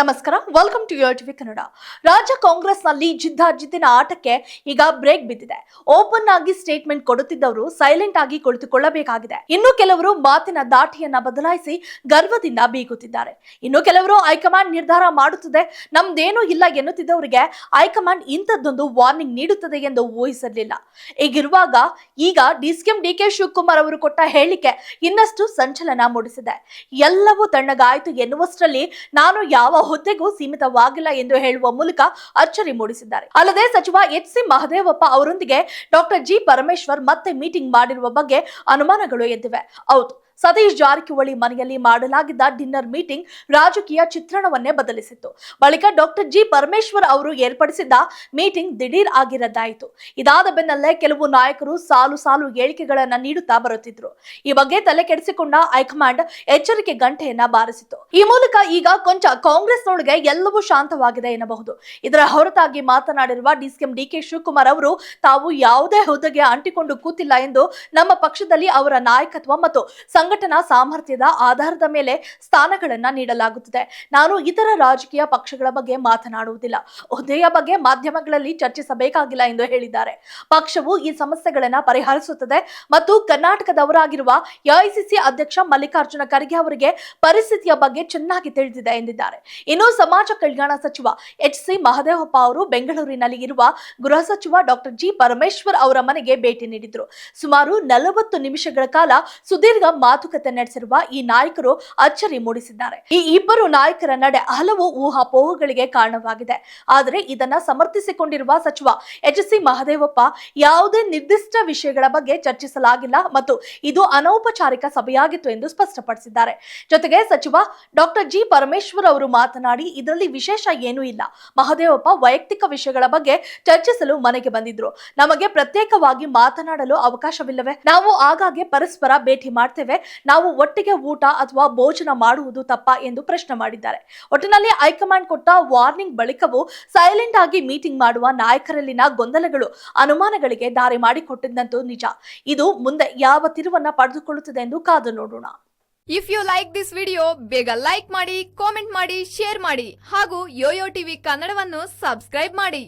ನಮಸ್ಕಾರ welcome to your TV Kannada ರಾಜ್ಯ ಕಾಂಗ್ರೆಸ್ನಲ್ಲಿ ಜಿದ್ದಾಜಿದ್ದಿನ ಆಟಕ್ಕೆ ಈಗ ಬ್ರೇಕ್ ಬಿದ್ದಿದೆ. ಓಪನ್ ಆಗಿ ಸ್ಟೇಟ್ಮೆಂಟ್ ಕೊಡುತ್ತಿದ್ದವರು ಸೈಲೆಂಟ್ ಆಗಿ ಕುಳಿತುಕೊಳ್ಳಬೇಕಾಗಿದೆ. ಇನ್ನು ಕೆಲವರು ಮಾತಿನ ದಾಟಿಯನ್ನ ಬದಲಾಯಿಸಿ ಗರ್ವದಿಂದ ಬೀಗುತ್ತಿದ್ದಾರೆ. ಇನ್ನು ಕೆಲವರು ಹೈಕಮಾಂಡ್ ನಿರ್ಧಾರ ಮಾಡುತ್ತದೆ. ನಮ್ದೇನೂ ಇಲ್ಲ ಎನ್ನುತ್ತಿದ್ದವರಿಗೆ ಹೈಕಮಾಂಡ್ ಇಂಥದ್ದೊಂದು ವಾರ್ನಿಂಗ್ ನೀಡುತ್ತದೆ ಎಂದು ಊಹಿಸಿರಲಿಲ್ಲ ಹೀಗಿರುವಾಗ ಈಗ ಡಿಸಿಎಂ ಡಿ ಕೆ ಶಿವಕುಮಾರ್ ಅವರು ಕೊಟ್ಟ ಹೇಳಿಕೆ ಇನ್ನಷ್ಟು ಸಂಚಲನ ಮೂಡಿಸಿದೆ. ಎಲ್ಲವೂ ತಣ್ಣಗಾಯಿತು ಎನ್ನುವಷ್ಟರಲ್ಲಿ ನಾನು ಯಾವ ಹುದ್ದೆಗೂ ಸೀಮಿತವಾಗಿಲ್ಲ ಎಂದು ಹೇಳುವ ಮೂಲಕ ಅಚ್ಚರಿ ಮೂಡಿಸಿದ್ದಾರೆ. ಅಲ್ಲದೆ ಸಚಿವ ಎಚ್ ಸಿ ಮಹದೇವಪ್ಪ ಅವರೊಂದಿಗೆ ಡಾಕ್ಟರ್ ಜಿ ಪರಮೇಶ್ವರ್ ಮತ್ತೆ ಮೀಟಿಂಗ್ ಮಾಡಿರುವ ಬಗ್ಗೆ ಅನುಮಾನಗಳು ಎದ್ದಿವೆ. ಹೌದು ಸತೀಶ್ ಜಾರಕಿಹೊಳಿ ಮನೆಯಲ್ಲಿ ಮಾಡಲಾಗಿದ್ದ ಡಿನ್ನರ್ ಮೀಟಿಂಗ್ ರಾಜಕೀಯ ಚಿತ್ರಣವನ್ನೇ ಬದಲಿಸಿತ್ತು. ಬಳಿಕ ಡಾಕ್ಟರ್ ಜಿ ಪರಮೇಶ್ವರ್ ಅವರು ಏರ್ಪಡಿಸಿದ್ದ ಮೀಟಿಂಗ್ ದಿಢೀರ್ ಆಗಿರದ್ದಾಯಿತು. ಇದಾದ ಬೆನ್ನಲ್ಲೇ ಕೆಲವು ನಾಯಕರು ಸಾಲು ಸಾಲು ಹೇಳಿಕೆಗಳನ್ನ ನೀಡುತ್ತಾ ಬರುತ್ತಿದ್ರು. ಈ ಬಗ್ಗೆ ತಲೆ ಕೆಡಿಸಿಕೊಂಡ ಹೈಕಮಾಂಡ್ ಎಚ್ಚರಿಕೆ ಗಂಟೆಯನ್ನ ಬಾರಿಸಿತು ಈ ಮೂಲಕ ಈಗ ಕೊಂಚ ಕಾಂಗ್ರೆಸ್ನೊಳಗೆ ಎಲ್ಲವೂ ಶಾಂತವಾಗಿದೆ ಎನ್ನಬಹುದು. ಇದರ ಹೊರತಾಗಿ ಮಾತನಾಡಿರುವ ಡಿಸಿಎಂ ಡಿ ಕೆ ಶಿವಕುಮಾರ್ ಅವರು, ತಾವು ಯಾವುದೇ ಹುದ್ದೆಗೆ ಅಂಟಿಕೊಂಡು ಕೂತಿಲ್ಲ ಎಂದು ನಮ್ಮ ಪಕ್ಷದಲ್ಲಿ ಅವರ ನಾಯಕತ್ವ ಮತ್ತು ಸಂಘಟನಾ ಸಾಮರ್ಥ್ಯದ ಆಧಾರದ ಮೇಲೆ ಸ್ಥಾನಗಳನ್ನ ನೀಡಲಾಗುತ್ತದೆ. ನಾನು ಇತರ ರಾಜಕೀಯ ಪಕ್ಷಗಳ ಬಗ್ಗೆ ಮಾತನಾಡುವುದಿಲ್ಲ. ಹುದ್ದೆಯ ಬಗ್ಗೆ ಮಾಧ್ಯಮಗಳಲ್ಲಿ ಚರ್ಚಿಸಬೇಕಾಗಿಲ್ಲ ಎಂದು ಹೇಳಿದ್ದಾರೆ. ಪಕ್ಷವು ಈ ಸಮಸ್ಯೆಗಳನ್ನ ಪರಿಹರಿಸುತ್ತದೆ ಮತ್ತು ಕರ್ನಾಟಕದವರಾಗಿರುವ ಎಐಸಿಸಿ ಅಧ್ಯಕ್ಷ ಮಲ್ಲಿಕಾರ್ಜುನ ಖರ್ಗೆ ಅವರಿಗೆ ಪರಿಸ್ಥಿತಿಯ ಬಗ್ಗೆ ಚೆನ್ನಾಗಿ ತಿಳಿದಿದೆ ಎಂದಿದ್ದಾರೆ. ಇನ್ನು ಸಮಾಜ ಕಲ್ಯಾಣ ಸಚಿವ ಎಚ್ ಸಿ ಮಹದೇವಪ್ಪ ಅವರು ಬೆಂಗಳೂರಿನಲ್ಲಿ ಇರುವ ಗೃಹ ಸಚಿವ ಡಾಕ್ಟರ್ ಜಿ ಪರಮೇಶ್ವರ್ ಅವರ ಮನೆಗೆ ಭೇಟಿ ನೀಡಿದ್ರು. ಸುಮಾರು ನಲವತ್ತು ನಿಮಿಷಗಳ ಕಾಲ ಸುದೀರ್ಘ ಮಾತುಕತೆ ನಡೆಸಿರುವ ಈ ನಾಯಕರು ಅಚ್ಚರಿ ಮೂಡಿಸಿದ್ದಾರೆ. ಈ ಇಬ್ಬರು ನಾಯಕರ ನಡೆ ಹಲವು ಊಹಾಪೋಹಗಳಿಗೆ ಕಾರಣವಾಗಿದೆ. ಆದರೆ ಇದನ್ನ ಸಮರ್ಥಿಸಿಕೊಂಡಿರುವ ಸಚಿವ ಎಚ್ ಸಿ ಮಹದೇವಪ್ಪ ಯಾವುದೇ ನಿರ್ದಿಷ್ಟ ವಿಷಯಗಳ ಬಗ್ಗೆ ಚರ್ಚಿಸಲಾಗಿಲ್ಲ ಮತ್ತು ಇದು ಅನೌಪಚಾರಿಕ ಸಭೆಯಾಗಿತ್ತು ಎಂದು ಸ್ಪಷ್ಟಪಡಿಸಿದ್ದಾರೆ. ಜೊತೆಗೆ ಸಚಿವ ಡಾಕ್ಟರ್ ಜಿ. ಪರಮೇಶ್ವರ್ ಅವರು ಮಾತನಾಡಿ, ಇದರಲ್ಲಿ ವಿಶೇಷ ಏನೂ ಇಲ್ಲ. ಮಹದೇವಪ್ಪ ವೈಯಕ್ತಿಕ ವಿಷಯಗಳ ಬಗ್ಗೆ ಚರ್ಚಿಸಲು ಮನೆಗೆ ಬಂದಿದ್ರು. ನಮಗೆ ಪ್ರತ್ಯೇಕವಾಗಿ ಮಾತನಾಡಲು ಅವಕಾಶವಿಲ್ಲವೇ? ನಾವು ಆಗಾಗ್ಗೆ ಪರಸ್ಪರ ಭೇಟಿ ಮಾಡ್ತೇವೆ. ನಾವು ಒಟ್ಟಿಗೆ ಊಟ ಅಥವಾ ಭೋಜನ ಮಾಡುವುದು ತಪ್ಪ ಎಂದು ಪ್ರಶ್ನೆ ಮಾಡಿದ್ದಾರೆ. ಒಟ್ಟಿನಲ್ಲಿ ಹೈಕಮಾಂಡ್ ಕೊಟ್ಟ ವಾರ್ನಿಂಗ್ ಬಳಿಕವೂ ಸೈಲೆಂಟ್ ಆಗಿ ಮೀಟಿಂಗ್ ಮಾಡುವ ನಾಯಕರಲ್ಲಿನ ಗೊಂದಲಗಳು, ಅನುಮಾನಗಳಿಗೆ ದಾರಿ ಮಾಡಿಕೊಟ್ಟಿದ್ದಂತೂ ನಿಜ. ಇದು ಮುಂದೆ ಯಾವ ತಿರುವನ್ನ ಪಡೆದುಕೊಳ್ಳುತ್ತದೆ ಎಂದು ಕಾದು ನೋಡೋಣ. If you like this video ಬೇಗ ಲೈಕ್ ಮಾಡಿ ಕಾಮೆಂಟ್ ಮಾಡಿ ಶೇರ್ ಮಾಡಿ ಹಾಗೂ ಯೋಯೋ ಟಿವಿ ಕನ್ನಡವನ್ನು ಸಬ್ಸ್ಕ್ರೈಬ್ ಮಾಡಿ.